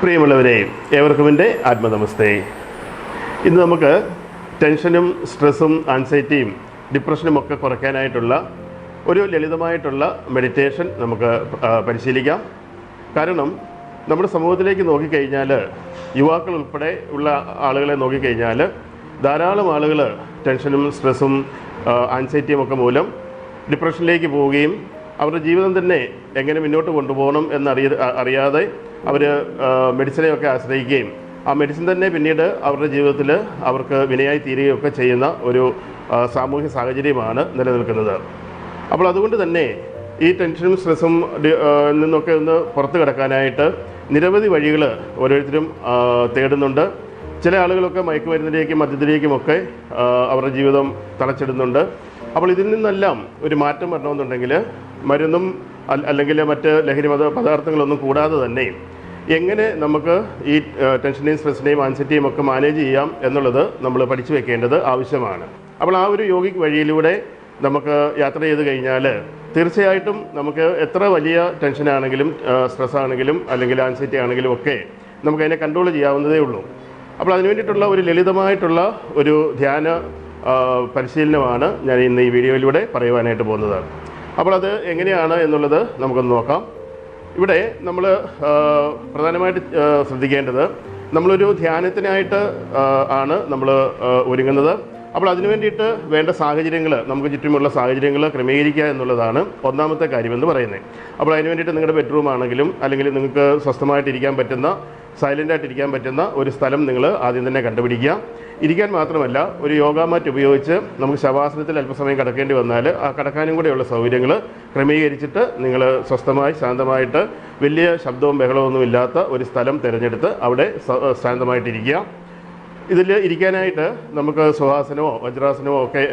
പ്രിയമുള്ളവരെ ഏവർക്കും എന്റെ ആത്മനമസ്തേ. ഇന്ന് നമുക്ക് ടെൻഷനും സ്ട്രെസ്സും ആൻസൈറ്റിയും ഡിപ്രഷനും ഒക്കെ കുറയ്ക്കാനായിട്ടുള്ള ഒരു ലളിതമായിട്ടുള്ള മെഡിറ്റേഷൻ നമുക്ക് പരിശീലിക്കാം. കാരണം നമ്മുടെ സമൂഹത്തിലേക്ക് നോക്കിക്കഴിഞ്ഞാൽ യുവാക്കൾ ഉൾപ്പെടെ ഉള്ള ആളുകളെ നോക്കിക്കഴിഞ്ഞാൽ ധാരാളം ആളുകൾ ടെൻഷനും സ്ട്രെസ്സും ആൻസൈറ്റിയും ഒക്കെ മൂലം ഡിപ്രഷനിലേക്ക് പോവുകയും അവരുടെ ജീവിതം തന്നെ എങ്ങനെ മുന്നോട്ട് കൊണ്ടുപോകണം എന്നറിയ അറിയാതെ അവർ മെഡിസിനെയൊക്കെ ആശ്രയിക്കുകയും ആ മെഡിസിൻ തന്നെ പിന്നീട് അവരുടെ ജീവിതത്തിൽ അവർക്ക് വിനയായി തീരുകയൊക്കെ ചെയ്യുന്ന ഒരു സാമൂഹ്യ സാഹചര്യമാണ് നിലനിൽക്കുന്നത്. അപ്പോൾ അതുകൊണ്ട് തന്നെ ഈ ടെൻഷനും സ്ട്രെസ്സും നിന്നൊക്കെ ഒന്ന് പുറത്ത് കിടക്കാനായിട്ട് നിരവധി വഴികൾ ഓരോരുത്തരും തേടുന്നുണ്ട്. ചില ആളുകളൊക്കെ മയക്കുമരുന്നിലേക്കും മദ്യത്തിലേക്കുമൊക്കെ അവരുടെ ജീവിതം തളച്ചിടുന്നുണ്ട്. അപ്പോൾ ഇതിൽ നിന്നെല്ലാം ഒരു മാറ്റം വരണമെന്നുണ്ടെങ്കിൽ മരുന്നും അല്ലെങ്കിൽ മറ്റ് ലഹരി മത പദാർത്ഥങ്ങളൊന്നും കൂടാതെ തന്നെ എങ്ങനെ നമുക്ക് ഈ ടെൻഷനെയും സ്ട്രെസ്സിനെയും ആൻസൈറ്റിയും ഒക്കെ മാനേജ് ചെയ്യാം എന്നുള്ളത് നമ്മൾ പഠിച്ചു വെക്കേണ്ടത് ആവശ്യമാണ്. അപ്പോൾ ആ ഒരു യോഗിക് വഴിയിലൂടെ നമുക്ക് യാത്ര ചെയ്ത് കഴിഞ്ഞാൽ തീർച്ചയായിട്ടും നമുക്ക് എത്ര വലിയ ടെൻഷനാണെങ്കിലും സ്ട്രെസ് ആണെങ്കിലും അല്ലെങ്കിൽ ആൻസൈറ്റി ആണെങ്കിലും ഒക്കെ നമുക്ക് അതിനെ കൺട്രോൾ ചെയ്യാവുന്നതേ ഉള്ളൂ. അപ്പോൾ അതിന് വേണ്ടിയിട്ടുള്ള ഒരു ലളിതമായിട്ടുള്ള ഒരു ധ്യാന പരിശീലനമാണ് ഞാൻ ഇന്ന് ഈ വീഡിയോയിലൂടെ പറയുവാനായിട്ട് പോകുന്നത്. അപ്പോൾ അത് എങ്ങനെയാണ് എന്നുള്ളത് നമുക്കൊന്ന് നോക്കാം. ഇവിടെ നമ്മൾ പ്രധാനമായിട്ട് ശ്രദ്ധിക്കേണ്ടത് നമ്മളൊരു ധ്യാനത്തിനായിട്ട് ആണ് നമ്മൾ ഒരുങ്ങുന്നത്. അപ്പോൾ അതിനു വേണ്ടിയിട്ട് വേണ്ട സാഹചര്യങ്ങൾ നമുക്ക് ചുറ്റുമുള്ള സാഹചര്യങ്ങൾ ക്രമീകരിക്കുക എന്നുള്ളതാണ് ഒന്നാമത്തെ കാര്യമെന്ന് പറയുന്നത്. അപ്പോൾ അതിന് വേണ്ടിയിട്ട് നിങ്ങളുടെ ബെഡ്റൂം ആണെങ്കിലും അല്ലെങ്കിൽ നിങ്ങൾക്ക് സ്വസ്ഥമായിട്ടിരിക്കാൻ പറ്റുന്ന സൈലന്റ് ആയിട്ട് ഇരിക്കാൻ പറ്റുന്ന ഒരു സ്ഥലം നിങ്ങൾ ആദ്യം തന്നെ കണ്ടുപിടിക്കുക. ഇരിക്കാൻ മാത്രമല്ല ഒരു യോഗ മാറ്റ് ഉപയോഗിച്ച് നമുക്ക് ശവാസനത്തിൽ അല്പസമയം കിടക്കേണ്ടി വന്നാൽ ആ കിടക്കാനും കൂടെയുള്ള സൗകര്യങ്ങൾ ക്രമീകരിച്ചിട്ട് നിങ്ങൾ സ്വസ്ഥമായി ശാന്തമായിട്ട് വലിയ ശബ്ദവും ബഹളമൊന്നും ഇല്ലാത്ത ഒരു സ്ഥലം തിരഞ്ഞെടുത്ത് അവിടെ ശാന്തമായിട്ടിരിക്കുക. ഇതിൽ ഇരിക്കാനായിട്ട് നമുക്ക് സുഹാസനമോ വജ്രാസനമോ ഒക്കെ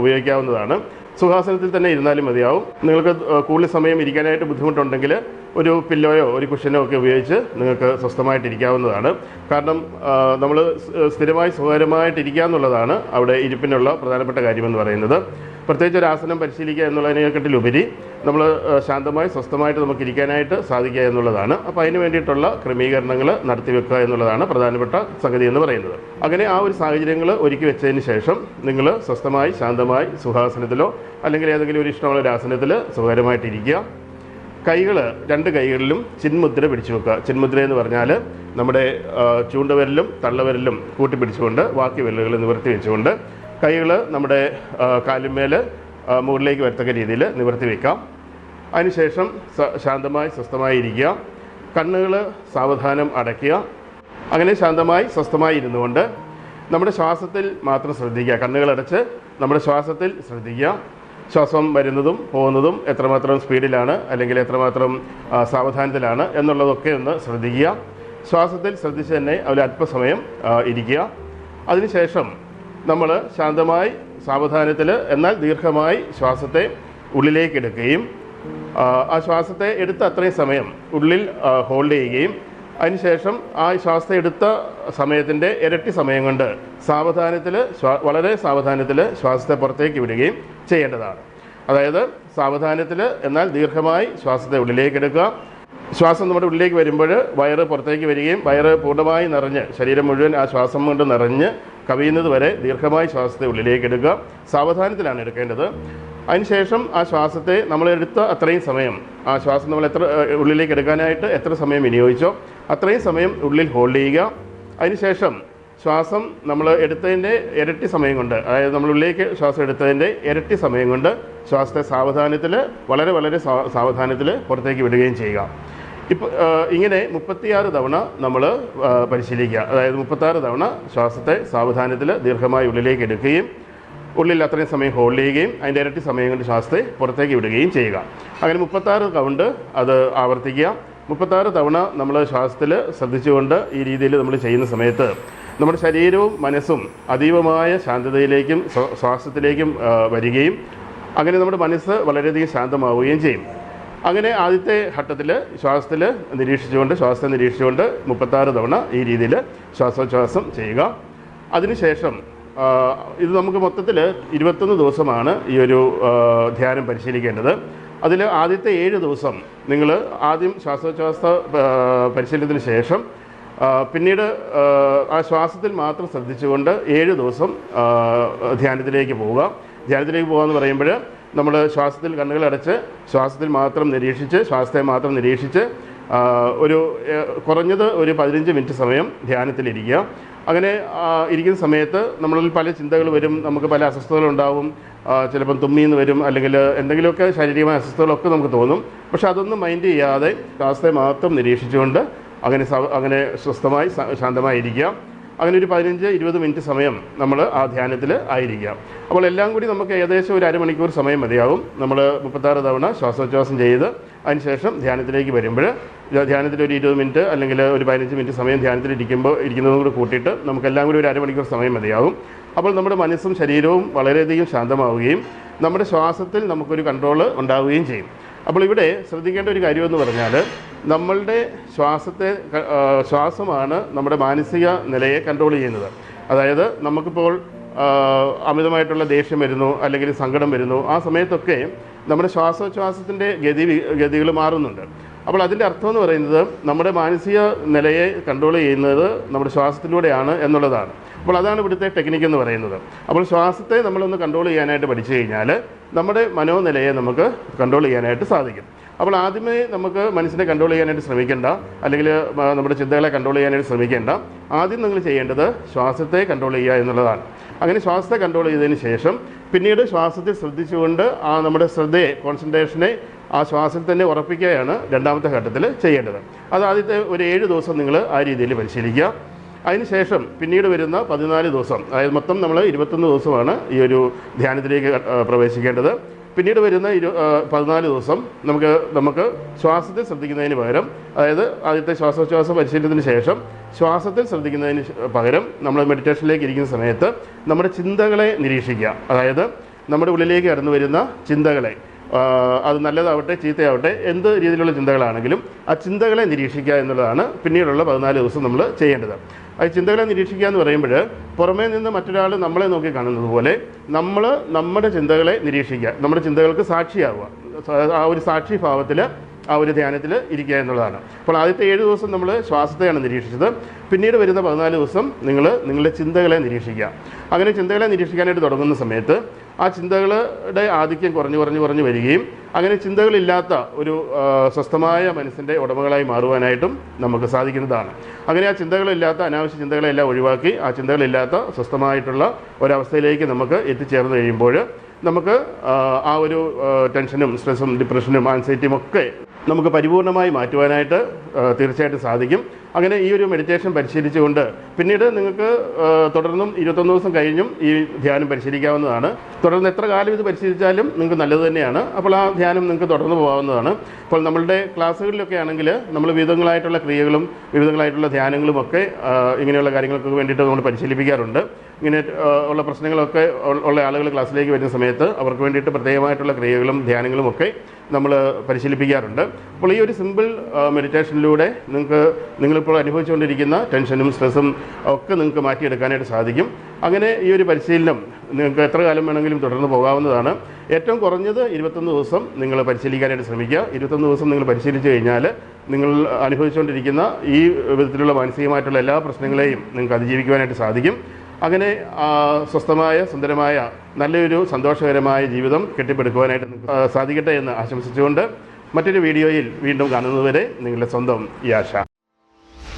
ഉപയോഗിക്കാവുന്നതാണ്. സുഹാസനത്തിൽ തന്നെ ഇരുന്നാലും മതിയാവും. നിങ്ങൾക്ക് കൂടുതൽ സമയം ഇരിക്കാനായിട്ട് ബുദ്ധിമുട്ടുണ്ടെങ്കിൽ ഒരു പില്ലോയോ ഒരു കുഷനോ ഒക്കെ ഉപയോഗിച്ച് നിങ്ങൾക്ക് സ്വസ്ഥമായിട്ട് ഇരിക്കാവുന്നതാണ് കാരണം നമ്മൾ സ്ഥിരമായി സുഖകരമായിട്ട് ഇരിക്കുക എന്നുള്ളതാണ് അവിടെ ഇരിപ്പിനുള്ള പ്രധാനപ്പെട്ട കാര്യമെന്ന് പറയുന്നത്. പ്രത്യേകിച്ച് ഒരു ആസനം പരിശീലിക്കുക എന്നുള്ളതിനെക്കാട്ടിലുപരി നമ്മൾ ശാന്തമായി സ്വസ്ഥമായിട്ട് നമുക്ക് ഇരിക്കാനായിട്ട് സാധിക്കുക എന്നുള്ളതാണ്. അപ്പോൾ അതിന് വേണ്ടിയിട്ടുള്ള ക്രമീകരണങ്ങൾ നടത്തി വെക്കുക എന്നുള്ളതാണ് പ്രധാനപ്പെട്ട സംഗതി എന്ന് പറയുന്നത്. അങ്ങനെ ആ ഒരു സാഹചര്യങ്ങൾ ഒരുക്കി വെച്ചതിന് ശേഷം നിങ്ങൾ സ്വസ്ഥമായി ശാന്തമായി സുഖാസനത്തിലോ അല്ലെങ്കിൽ ഏതെങ്കിലും ഒരു ഇഷ്ടമുള്ള ഒരു ആസനത്തിൽ സുഖകരമായിട്ടിരിക്കുക കൈകൾ രണ്ട് കൈകളിലും ചിന്മുദ്ര പിടിച്ചു വെക്കുക. ചിന്മുദ്ര എന്ന് പറഞ്ഞാൽ നമ്മുടെ ചൂണ്ടുവിരലും തള്ളവിരലും കൂട്ടി പിടിച്ചുകൊണ്ട് ബാക്കി വിരലുകൾ നിവർത്തി വെച്ചുകൊണ്ട് കൈകൾ നമ്മുടെ കാലിന്മേൽ മുകളിലേക്ക് വരത്തക്ക രീതിയിൽ നിവർത്തി വയ്ക്കാം അതിനുശേഷം ശാന്തമായി സ്വസ്ഥമായി ഇരിക്കുക. കണ്ണുകൾ സാവധാനം അടയ്ക്കുക. അങ്ങനെ ശാന്തമായി സ്വസ്ഥമായി ഇരുന്നുകൊണ്ട് നമ്മുടെ ശ്വാസത്തിൽ മാത്രം ശ്രദ്ധിക്കുക. കണ്ണുകളടച്ച് നമ്മുടെ ശ്വാസത്തിൽ ശ്രദ്ധിക്കുക. ശ്വാസം വരുന്നതും പോകുന്നതും എത്രമാത്രം സ്പീഡിലാണ് അല്ലെങ്കിൽ എത്രമാത്രം സാവധാനത്തിലാണ് എന്നുള്ളതൊക്കെ ഒന്ന് ശ്രദ്ധിക്കുക. ശ്വാസത്തിൽ ശ്രദ്ധിച്ച് തന്നെ അതിൽ അല്പസമയം ഇരിക്കുക. അതിനുശേഷം നമ്മൾ ശാന്തമായി സാവധാനത്തിൽ എന്നാൽ ദീർഘമായി ശ്വാസത്തെ ഉള്ളിലേക്ക് എടുക്കുകയും ആ, ശ്വാസത്തെ എടുത്ത അത്രയും സമയം ഉള്ളിൽ ഹോൾഡ് ചെയ്യുകയും അതിനുശേഷം ആ ശ്വാസത്തെ എടുത്ത സമയത്തിന്റെ ഇരട്ടി സമയം കൊണ്ട് സാവധാനത്തിൽ വളരെ സാവധാനത്തിൽ ശ്വാസത്തെ പുറത്തേക്ക് വിടുകയും ചെയ്യേണ്ടതാണ്. അതായത് സാവധാനത്തിൽ എന്നാൽ ദീർഘമായി ശ്വാസത്തെ ഉള്ളിലേക്ക് എടുക്കുക ശ്വാസം നമ്മുടെ ഉള്ളിലേക്ക് വരുമ്പോൾ വയറ് പുറത്തേക്ക് വരികയും വയറ് പൂർണമായി നിറഞ്ഞ് ശരീരം മുഴുവൻ ആ ശ്വാസം കൊണ്ട് നിറഞ്ഞ് കവിയുന്നത് വരെ ദീർഘമായി ശ്വാസത്തെ ഉള്ളിലേക്ക് എടുക്കുക. സാവധാനത്തിലാണ് എടുക്കേണ്ടത്. അതിനുശേഷം ആ ശ്വാസത്തെ നമ്മൾ എടുത്ത അത്രയും സമയം ആ ശ്വാസം നമ്മൾ എത്ര ഉള്ളിലേക്ക് എടുക്കാനായിട്ട് എത്ര സമയം വിനിയോഗിച്ചോ അത്രയും സമയം ഉള്ളിൽ ഹോൾഡ് ചെയ്യുക. അതിനുശേഷം ശ്വാസം നമ്മൾ എടുത്തതിന്റെ ഇരട്ടി സമയം കൊണ്ട് അതായത് നമ്മൾ ഉള്ളിലേക്ക് ശ്വാസം എടുത്തതിന്റെ ഇരട്ടി സമയം കൊണ്ട് ശ്വാസത്തെ സാവധാനത്തിൽ വളരെ വളരെ സാവധാനത്തിൽ പുറത്തേക്ക് വിടുകയും ചെയ്യുക. ഇപ്പോൾ ഇങ്ങനെ മുപ്പത്തിയാറ് തവണ നമ്മൾ പരിശീലിക്കുക. അതായത് മുപ്പത്താറ് തവണ ശ്വാസത്തെ സാവധാനത്തിൽ ദീർഘമായി ഉള്ളിലേക്ക് എടുക്കുകയും ഉള്ളിൽ അത്രയും സമയം ഹോൾഡ് ചെയ്യുകയും അതിന്റെ ഇരട്ടി സമയം കൊണ്ട് ശ്വാസത്തെ പുറത്തേക്ക് വിടുകയും ചെയ്യുക. അങ്ങനെ മുപ്പത്താറ് കൗണ്ട് അത് ആവർത്തിക്കുക. മുപ്പത്താറ് തവണ നമ്മൾ ശ്വാസത്തിൽ ശ്രദ്ധിച്ചുകൊണ്ട് ഈ രീതിയിൽ നമ്മൾ ചെയ്യുന്ന സമയത്ത് നമ്മുടെ ശരീരവും മനസ്സും അതീവമായ ശാന്തതയിലേക്കും ശ്വാസത്തിലേക്കും വരികയും അങ്ങനെ നമ്മുടെ മനസ്സ് വളരെയധികം ശാന്തമാവുകയും ചെയ്യും. അങ്ങനെ ആദ്യത്തെ ഘട്ടത്തിൽ ശ്വാസത്തിൽ നിരീക്ഷിച്ചുകൊണ്ട് ശ്വാസത്തെ നിരീക്ഷിച്ചുകൊണ്ട് മുപ്പത്താറ് തവണ ഈ രീതിയിൽ ശ്വാസോച്ഛ്വാസം ചെയ്യുക. അതിനുശേഷം ഇത് നമുക്ക് മൊത്തത്തിൽ ഇരുപത്തൊന്ന് ദിവസമാണ് ഈ ഒരു ധ്യാനം പരിശീലിക്കേണ്ടത്. അതിൽ ആദ്യത്തെ ഏഴ് ദിവസം നിങ്ങൾ ആദ്യം ശ്വാസോച്ഛ്വാസ പരിശീലനത്തിന് ശേഷം പിന്നീട് ആ ശ്വാസത്തിൽ മാത്രം ശ്രദ്ധിച്ചുകൊണ്ട് ഏഴ് ദിവസം ധ്യാനത്തിലേക്ക് പോവുക. ധ്യാനത്തിലേക്ക് പോകുക എന്ന് പറയുമ്പോൾ നമ്മൾ ശ്വാസത്തിൽ കണ്ണുകളടച്ച് ശ്വാസത്തിൽ മാത്രം നിരീക്ഷിച്ച് ശ്വാസത്തെ മാത്രം നിരീക്ഷിച്ച് ഒരു കുറഞ്ഞത് ഒരു പതിനഞ്ച് മിനിറ്റ് സമയം ധ്യാനത്തിലിരിക്കുക. അങ്ങനെ ഇരിക്കുന്ന സമയത്ത് നമ്മളിൽ പല ചിന്തകൾ വരും നമുക്ക് പല അസ്വസ്ഥതകളുണ്ടാവും ചിലപ്പം തുമ്മിന്ന് വരും അല്ലെങ്കിൽ എന്തെങ്കിലുമൊക്കെ ശാരീരികമായ അസ്വസ്ഥതകളൊക്കെ നമുക്ക് തോന്നും. പക്ഷെ അതൊന്നും മൈൻഡ് ചെയ്യാതെ ശ്വാസത്തെ മാത്രം നിരീക്ഷിച്ചുകൊണ്ട് അങ്ങനെ അങ്ങനെ സ്വസ്ഥമായി ശാന്തമായി ഇരിക്കുക അങ്ങനെ ഒരു പതിനഞ്ച് ഇരുപത് മിനിറ്റ് സമയം നമ്മൾ ആ ധ്യാനത്തിൽ ആയിരിക്കാം അപ്പോൾ എല്ലാം കൂടി നമുക്ക് ഏകദേശം ഒരു അരമണിക്കൂർ സമയം മതിയാവും. നമ്മൾ മുപ്പത്താറ് തവണ ശ്വാസോച്ഛ്വാസം ചെയ്ത് അതിനുശേഷം ധ്യാനത്തിലേക്ക് വരുമ്പോൾ ധ്യാനത്തിൽ ഒരു ഇരുപത് മിനിറ്റ് അല്ലെങ്കിൽ ഒരു പതിനഞ്ച് മിനിറ്റ് സമയം ധ്യാനത്തിൽ ഇരിക്കുമ്പോൾ ഇരിക്കുന്നതും കൂടി കൂട്ടിയിട്ട് നമുക്കെല്ലാം കൂടി ഒരു അരമണിക്കൂർ സമയം മതിയാവും. അപ്പോൾ നമ്മുടെ മനസ്സും ശരീരവും വളരെയധികം ശാന്തമാവുകയും നമ്മുടെ ശ്വാസത്തിൽ നമുക്കൊരു കൺട്രോൾ ഉണ്ടാവുകയും ചെയ്യും. അപ്പോൾ ഇവിടെ ശ്രദ്ധിക്കേണ്ട ഒരു കാര്യമെന്ന് പറഞ്ഞാൽ നമ്മളുടെ ശ്വാസത്തെ ശ്വാസമാണ് നമ്മുടെ മാനസിക നിലയെ കൺട്രോൾ ചെയ്യുന്നത്. അതായത് നമുക്കിപ്പോൾ അമിതമായിട്ടുള്ള ദേഷ്യം വരുന്നു അല്ലെങ്കിൽ സങ്കടം വരുന്നു ആ സമയത്തൊക്കെ നമ്മുടെ ശ്വാസോച്ഛ്വാസത്തിന്റെ ഗതി ഗതികൾ മാറുന്നുണ്ട്. അപ്പോൾ അതിന്റെ അർത്ഥം എന്ന് പറയുന്നത് നമ്മുടെ മാനസിക നിലയെ കൺട്രോൾ ചെയ്യുന്നത് നമ്മുടെ ശ്വാസത്തിലൂടെയാണ് എന്നുള്ളതാണ്. അപ്പോൾ അതാണ് ഇവിടുത്തെ ടെക്നിക്ക് എന്ന് പറയുന്നത്. അപ്പോൾ ശ്വാസത്തെ നമ്മളൊന്ന് കൺട്രോൾ ചെയ്യാനായിട്ട് പഠിച്ചു കഴിഞ്ഞാൽ നമ്മുടെ മനോനിലയെ നമുക്ക് കൺട്രോൾ ചെയ്യാനായിട്ട് സാധിക്കും. അപ്പോൾ ആദ്യമേ നമുക്ക് മനസ്സിനെ കൺട്രോൾ ചെയ്യാനായിട്ട് ശ്രമിക്കേണ്ട അല്ലെങ്കിൽ നമ്മുടെ ചിന്തകളെ കൺട്രോൾ ചെയ്യാനായിട്ട് ശ്രമിക്കേണ്ട. ആദ്യം നിങ്ങൾ ചെയ്യേണ്ടത് ശ്വാസത്തെ കൺട്രോൾ ചെയ്യുക എന്നുള്ളതാണ്. അങ്ങനെ ശ്വാസത്തെ കൺട്രോൾ ചെയ്തതിന് ശേഷം പിന്നീട് ശ്വാസത്തെ ശ്രദ്ധിച്ചുകൊണ്ട് ആ നമ്മുടെ ശ്രദ്ധയെ കോൺസെൻട്രേഷനെ ആ ശ്വാസത്തിൽ തന്നെ ഉറപ്പിക്കുകയാണ് രണ്ടാമത്തെ ഘട്ടത്തിൽ ചെയ്യേണ്ടത്. അത് ആദ്യത്തെ ഒരു ഏഴ് ദിവസം നിങ്ങൾ ആ രീതിയിൽ പരിശീലിക്കുക. അതിനുശേഷം പിന്നീട് വരുന്ന പതിനാല് ദിവസം അതായത് മൊത്തം നമ്മൾ ഇരുപത്തൊന്ന് ദിവസമാണ് ഈ ഒരു ധ്യാനത്തിലേക്ക് പ്രവേശിക്കേണ്ടത്. പിന്നീട് വരുന്ന ഇരു പതിനാല് ദിവസം നമുക്ക് നമുക്ക് ശ്വാസത്തിൽ ശ്രദ്ധിക്കുന്നതിന് പകരം അതായത് ആദ്യത്തെ ശ്വാസോച്ഛ്വാസ പരിശീലനത്തിന് ശേഷം ശ്വാസത്തിൽ ശ്രദ്ധിക്കുന്നതിന് പകരം നമ്മൾ മെഡിറ്റേഷനിലേക്ക് ഇരിക്കുന്ന സമയത്ത് നമ്മുടെ ചിന്തകളെ നിരീക്ഷിക്കുക. അതായത് നമ്മുടെ ഉള്ളിലേക്ക് കടന്നു വരുന്ന ചിന്തകളെ അത് നല്ലതാവട്ടെ ചീത്തയാവട്ടെ എന്ത് രീതിയിലുള്ള ചിന്തകളാണെങ്കിലും ആ ചിന്തകളെ നിരീക്ഷിക്കുക എന്നുള്ളതാണ് പിന്നീടുള്ള പതിനാല് ദിവസം നമ്മൾ ചെയ്യേണ്ടത്. ആ ചിന്തകളെ നിരീക്ഷിക്കുക എന്ന് പറയുമ്പോൾ പുറമേ നിന്ന് മറ്റൊരാൾ നമ്മളെ നോക്കി കാണുന്നത് പോലെ നമ്മൾ നമ്മുടെ ചിന്തകളെ നിരീക്ഷിക്കുക നമ്മുടെ ചിന്തകൾക്ക് സാക്ഷിയാവുക ആ ഒരു സാക്ഷി ഭാവത്തിൽ ആ ഒരു ധ്യാനത്തിൽ ഇരിക്കുക എന്നുള്ളതാണ്. അപ്പോൾ ആദ്യത്തെ ഏഴ് ദിവസം നമ്മൾ ശ്വാസത്തെയാണ് നിരീക്ഷിച്ചത്. പിന്നീട് വരുന്ന പതിനാല് ദിവസം നിങ്ങൾ നിങ്ങളുടെ ചിന്തകളെ നിരീക്ഷിക്കുക. അങ്ങനെ ചിന്തകളെ നിരീക്ഷിക്കാനായിട്ട് തുടങ്ങുന്ന സമയത്ത് ആ ചിന്തകളുടെ ആധിക്യം കുറഞ്ഞു കുറഞ്ഞു കുറഞ്ഞു വരികയും അങ്ങനെ ചിന്തകളില്ലാത്ത ഒരു സ്വസ്ഥമായ മനസ്സിന്റെ ഉടമകളായി മാറുവാനായിട്ടും നമുക്ക് സാധിക്കുന്നതാണ്. അങ്ങനെ ആ ചിന്തകളില്ലാത്ത അനാവശ്യ ചിന്തകളെല്ലാം ഒഴിവാക്കി ആ ചിന്തകളില്ലാത്ത സ്വസ്ഥമായിട്ടുള്ള ഒരവസ്ഥയിലേക്ക് നമുക്ക് എത്തിച്ചേർന്ന് കഴിയുമ്പോൾ നമുക്ക് ആ, ഒരു ടെൻഷനും സ്ട്രെസ്സും ഡിപ്രഷനും ആൻസൈറ്റിയും ഒക്കെ നമുക്ക് പരിപൂർണമായി മാറ്റുവാനായിട്ട് തീർച്ചയായിട്ടും സാധിക്കും. അങ്ങനെ ഈ ഒരു മെഡിറ്റേഷൻ പരിശീലിച്ചുകൊണ്ട് പിന്നീട് നിങ്ങൾക്ക് തുടർന്നും ഇരുപത്തൊന്ന് ദിവസം കഴിഞ്ഞും ഈ ധ്യാനം പരിശീലിക്കാവുന്നതാണ്. തുടർന്ന് എത്ര കാലം ഇത് പരിശീലിച്ചാലും നിങ്ങൾക്ക് നല്ലത് തന്നെയാണ്. അപ്പോൾ ആ ധ്യാനം നിങ്ങൾക്ക് തുടർന്ന് പോകാവുന്നതാണ്. അപ്പോൾ നമ്മളുടെ ക്ലാസ്സുകളിലൊക്കെ ആണെങ്കിൽ നമ്മൾ വിവിധങ്ങളായിട്ടുള്ള ക്രിയകളും വിവിധങ്ങളായിട്ടുള്ള ധ്യാനങ്ങളും ഒക്കെ ഇങ്ങനെയുള്ള കാര്യങ്ങൾക്കൊക്കെ വേണ്ടിയിട്ട് നമ്മൾ പരിശീലിപ്പിക്കാറുണ്ട്. ഇങ്ങനെ ഉള്ള പ്രശ്നങ്ങളൊക്കെ ഉള്ള- ആളുകൾ ക്ലാസ്സിലേക്ക് വരുന്ന സമയത്ത് അവർക്ക് വേണ്ടിയിട്ട് പ്രത്യേകമായിട്ടുള്ള ക്രിയകളും ധ്യാനങ്ങളും ഒക്കെ നമ്മൾ പരിശീലിപ്പിക്കാറുണ്ട്. അപ്പോൾ ഈ ഒരു സിമ്പിൾ മെഡിറ്റേഷനിലൂടെ നിങ്ങൾക്ക് നിങ്ങളിപ്പോൾ അനുഭവിച്ചുകൊണ്ടിരിക്കുന്ന ടെൻഷനും സ്ട്രെസ്സും ഒക്കെ നിങ്ങൾക്ക് മാറ്റിയെടുക്കാനായിട്ട് സാധിക്കും. അങ്ങനെ ഈ ഒരു പരിശീലനം നിങ്ങൾക്ക് എത്ര കാലം വേണമെങ്കിലും തുടർന്ന് പോകാവുന്നതാണ്. ഏറ്റവും കുറഞ്ഞത് ഇരുപത്തൊന്ന് ദിവസം നിങ്ങൾ പരിശീലിക്കാനായിട്ട് ശ്രമിക്കുക. ഇരുപത്തൊന്ന് ദിവസം നിങ്ങൾ പരിശീലിച്ചു കഴിഞ്ഞാൽ നിങ്ങൾ അനുഭവിച്ചുകൊണ്ടിരിക്കുന്ന ഈ വിധത്തിലുള്ള മാനസികമായിട്ടുള്ള എല്ലാ പ്രശ്നങ്ങളെയും നിങ്ങൾക്ക് അതിജീവിക്കുവാനായിട്ട് സാധിക്കും. അങ്ങനെ സ്വസ്ഥമായ സുന്ദരമായ നല്ലൊരു സന്തോഷകരമായ ജീവിതം കെട്ടിപ്പടുക്കുവാനായിട്ട് സാധിക്കട്ടെ എന്ന് ആശംസിച്ചുകൊണ്ട് മറ്റൊരു വീഡിയോയിൽ വീണ്ടും കാണുന്നതുവരെ നിങ്ങളുടെ സ്വന്തം Yasha